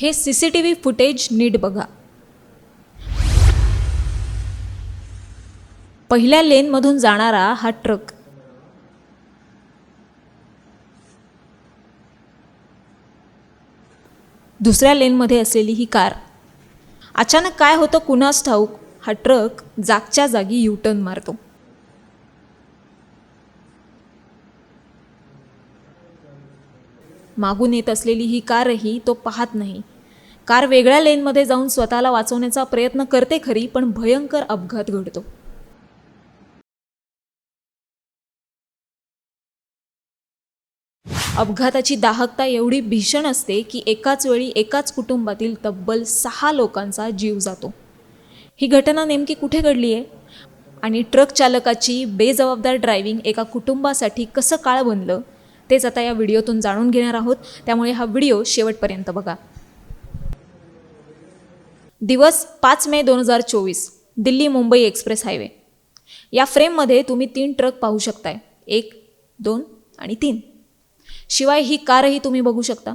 हे C C T V footage नीट बघा. पहिल्या लेनमधून जाणारा हा ट्रक दुसऱ्या लेनमध्ये असलेली ही कार अचानक काय होतं कुणास ठाऊक हा ट्रक जागच्या जागी युटर्न मारतो. मागून येत असलेली ही कारही तो पाहत नाही. कार वेगळ्या लेनमध्ये जाऊन स्वतःला वाचवण्याचा प्रयत्न करते खरी पण भयंकर अपघात घडतो. अपघाताची दाहकता एवढी भीषण असते की एकाच वेळी एकाच कुटुंबातील तब्बल सहा लोकांचा जीव जातो. ही घटना नेमकी कुठे घडली आहे आणि ट्रक चालकाची बेजबाबदार ड्रायव्हिंग एका कुटुंबासाठी कसं काळ बनलं तेच आता या व्हिडिओतून जाणून घेणार आहोत. त्यामुळे हा व्हिडिओ शेवटपर्यंत बघा. दिवस पाच मे दोन हजार चोवीस दिल्ली मुंबई एक्सप्रेस हायवे. या फ्रेममध्ये तुम्ही तीन ट्रक पाहू शकताय. एक दोन आणि तीन. शिवाय ही कारही तुम्ही बघू शकता.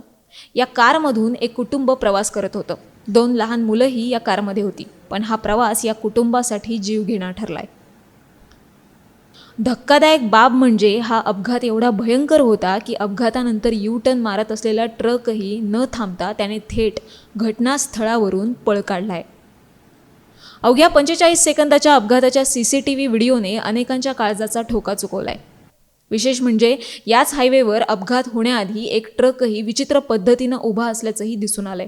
या कारमधून एक कुटुंब प्रवास करत होतं. दोन लहान मुलंही या कारमध्ये होती. पण हा प्रवास या कुटुंबासाठी जीवघेणा ठरलाय. धक्कादायक बाब म्हणजे हा अपघात एवढा भयंकर होता की अपघातानंतर यू टर्न मारत असलेला ट्रकही न थांबता त्याने थेट घटनास्थळावरून पळ काढलाय. अवघ्या पंचेचाळीस सेकंदाच्या अपघाताच्या सी सी टी व्ही व्हिडिओने अनेकांच्या काळजाचा ठोका चुकवलाय. विशेष म्हणजे याच हायवेवर अपघात होण्याआधी एक ट्रकही विचित्र पद्धतीनं उभा असल्याचंही दिसून आलंय.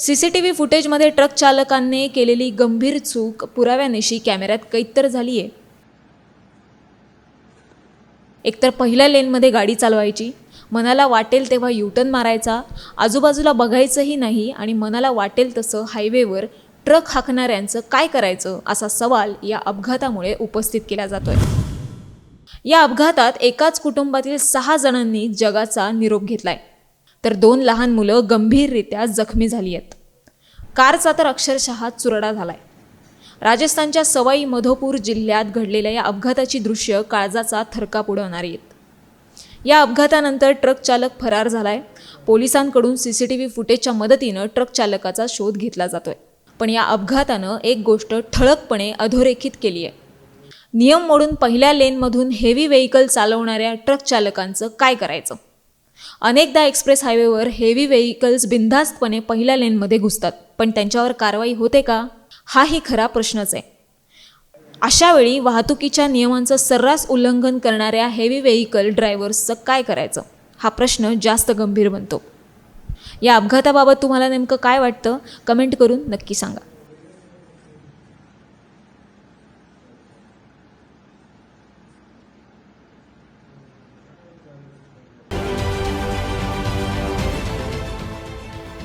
सी सी टी व्ही फुटेजमध्ये ट्रक चालकाने केलेली गंभीर चूक पुराव्यानिशी कॅमेऱ्यात कैद तर झाली आहे एकतर पहिल्या लेनमध्ये गाडी चालवायची मनाला वाटेल तेव्हा युटर्न मारायचा आजूबाजूला बघायचंही नाही आणि मनाला वाटेल तसं हायवेवर ट्रक हाकणाऱ्यांचं काय करायचं असा सवाल या अपघातामुळे उपस्थित केला जातोय. या अपघातात एकाच कुटुंबातील सहा जणांनी जगाचा निरोप घेतलाय. तर दोन लहान मुलं गंभीररित्या जखमी झाली आहेत. कारचा तर अक्षरशः चुरडा झालाय. राजस्थानच्या सवाई मधोपूर जिल्ह्यात घडलेल्या या अपघाताची दृश्य काळजाचा थरकाप उडवणारी आहेत. या अपघातानंतर ट्रक चालक फरार झालाय. पोलिसांकडून सी सी टी व्ही फुटेजच्या मदतीनं ट्रक चालकाचा शोध घेतला जातोय. पण या अपघातानं एक गोष्ट ठळकपणे अधोरेखित केली आहे. नियम मोडून पहिल्या लेनमधून हेवी व्हेकल चालवणाऱ्या ट्रक चालकांचं काय करायचं? अनेकदा एक्सप्रेस हायवेवर हेवी व्हेकल्स बिनधास्तपणे पहिल्या लेनमध्ये घुसतात. पण त्यांच्यावर कारवाई होते का? हाही खरा प्रश्नच आहे. अशावेळी वाहतुकीच्या नियमांचं सर्रास उल्लंघन करणाऱ्या हेवी व्हेकल ड्रायव्हर्सचं काय करायचं? हा प्रश्न जास्त गंभीर बनतो. या अपघाताबाबत तुम्हाला नेमकं काय वाटतं? कमेंट करून नक्की सांगा.